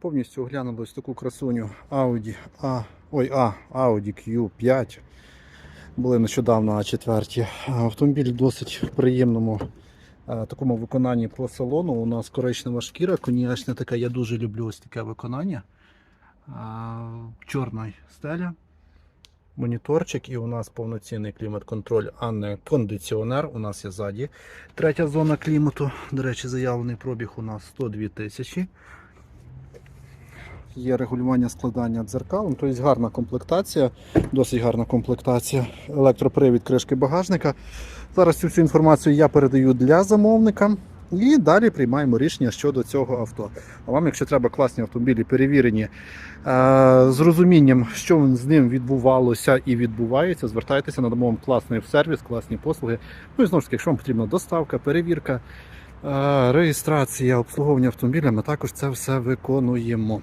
Повністю оглянули ось таку красуню Audi A, ой, A, Audi Q5. Були нещодавно на четвертій. Автомобіль в досить приємному е, такому виконанні по салону. У нас коричнева шкіра, конячна така. Я дуже люблю ось таке виконання. А, Чорна стеля, моніторчик і у нас повноцінний клімат-контроль, а не кондиціонер. У нас є ззаді. Третя зона клімату. До речі, заявлений пробіг у нас 102 тисячі. Є регулювання складання дзеркал, тобто гарна комплектація, досить гарна комплектація. Електропривід кришки багажника. Зараз цю всю інформацію я передаю для замовника. І далі приймаємо рішення щодо цього авто. А вам, якщо треба класні автомобілі, перевірені е, з розумінням, що з ним відбувалося і відбувається, звертайтеся, надамо вам класний сервіс, класні послуги. Ну і знову ж таки, якщо вам потрібна доставка, перевірка, е, реєстрація, обслуговування автомобіля, ми також це все виконуємо.